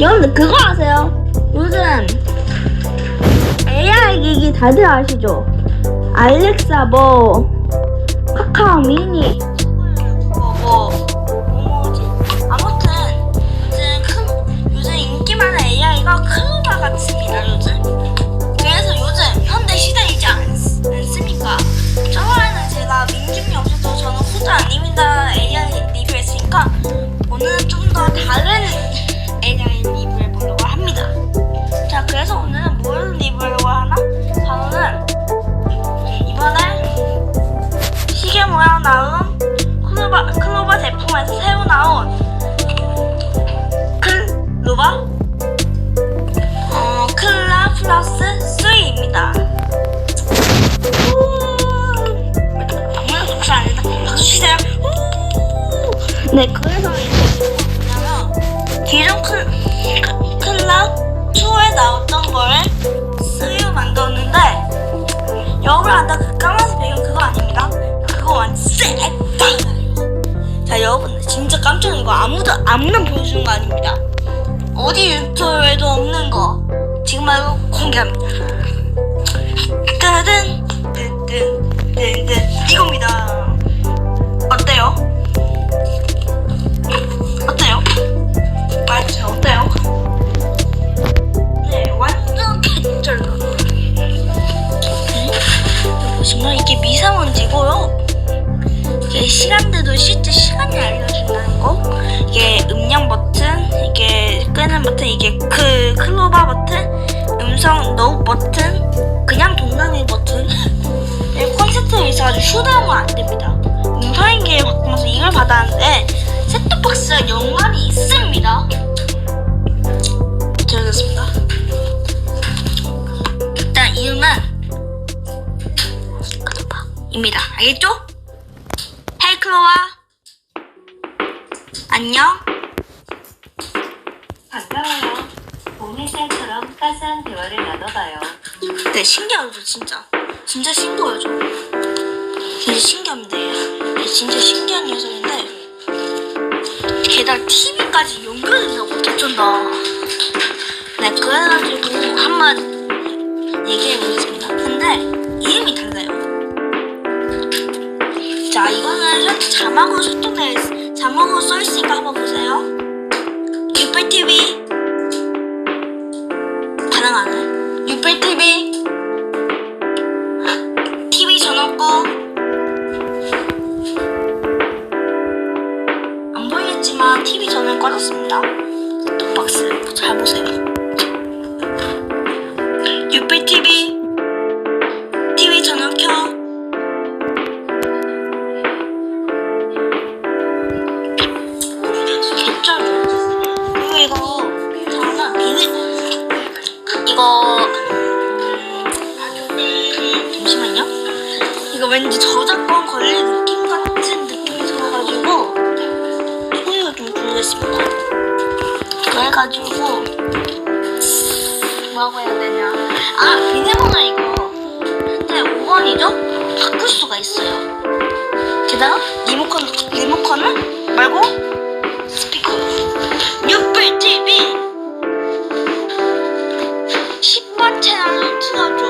여러분들 그거 아세요? 요즘 AI 기기 다들 아시죠? 알렉사 뭐 카카오 미니 제품에서 새로 나온 클로바 어, 클라 플러스 3입니다. 정말 박수 안 했다. 박수 치세요. 우! 네, 그래서 공개합니다. 뜨든 뜨든 뜨든 이겁니다. 어때요? 어때요? 맞죠? 어때요? 네, 완전 개쩔다. 보시면 이게 미세먼지고요. 이게 시간대도 실제 시간이 알려준다는 거. 이게 음량 버튼, 이게 끄는 버튼, 이게 그 클로바 버튼, 음성 노 버튼, 그냥 동남이 버튼. 네, 콘센트에 있어가지고 휴대하면 안 됩니다. 음성인기에 바꾸면서 이걸 받았는데 셋톱박스가 연관이 있습니다. 들어졌습니다. 일단 이름은 클로바입니다. 알겠죠? 헤이 클로와 안녕. 반가 봄햇살처럼 따스한 대화를 나눠봐요. 네, 신기하죠, 진짜. 진짜 신기하죠. 진짜 신기합니다. 얘. 얘 진짜 신기한 녀석인데, 게다가 TV까지 연결된다고 개쩐다. 네, 그래가지고 한번 얘기해보겠습니다. 근데 이름이 달라요. 자, 이거는 자막으로 소통돼, 자막으로 써있으니까 한번 보세요. TV 전원 꺼졌습니다. 톡박스 잘 보세요. 유플 TV TV 전원 켜. 그리고 이거 비밀 이거 잠시만요. 이거 왠지 저작권 느 좀 줄이겠습니다. 그래가지고 뭐라고 해야 되냐? 아 비밀번호 이거 현재 5번이죠? 바꿀 수가 있어요. 게다가 리모컨 리모컨은 말고 스피커 6불 TV 10번 채널을 틀어줘.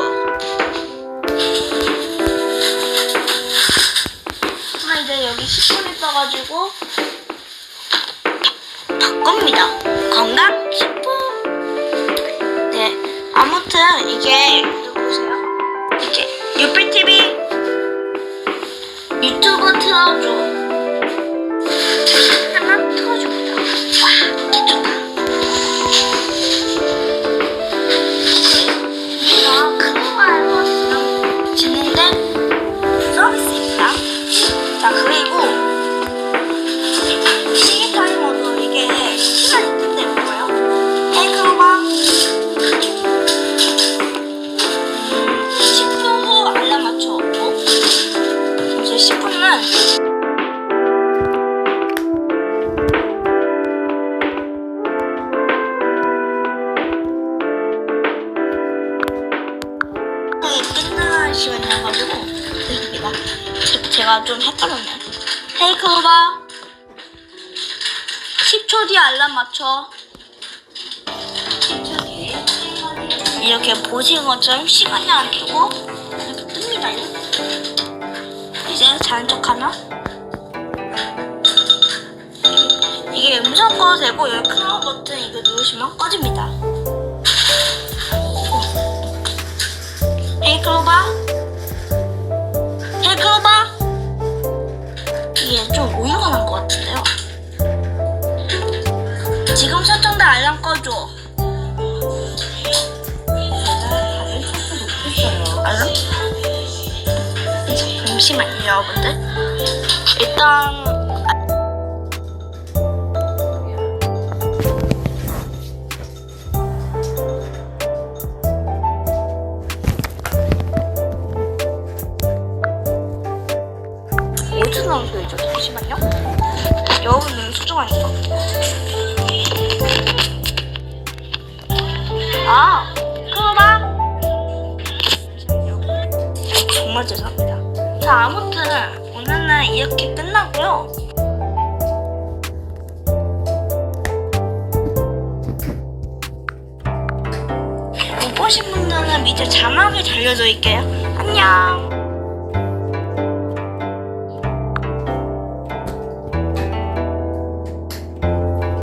아, 이제 여기 10분 있어가지고 바꿉니다. 건강 10분. 네, 아무튼 이게 보세요. 이게 유필 TV 유튜브 틀어줘. 자 그리 시간이어가지고 드립니다. 제- 제가 좀 헷갈렸네. 클로바 10초 뒤에 알람 맞춰. 이렇게 보시는 것처럼 시간이 안 뜨고 이렇게 뜹니다. 이제 자는 척하면 이게 음성 꺼도 되고 여기 큰 버튼 이거 누르시면 꺼집니다. 헤이 클로바 이게 좀 오류가 난 것 같은데요. 지금 설정된 알람 꺼줘. 알람? 잠시만요, 여러분들. 일단 어디서 나온 소리죠? 잠시만요. 너무 소중하니까. 아, 클로바. 정말 죄송합니다. 자, 아무튼 오늘은 이렇게 끝나고요. 못 보신 분들은 밑에 자막에 달려져 있게요. 안녕.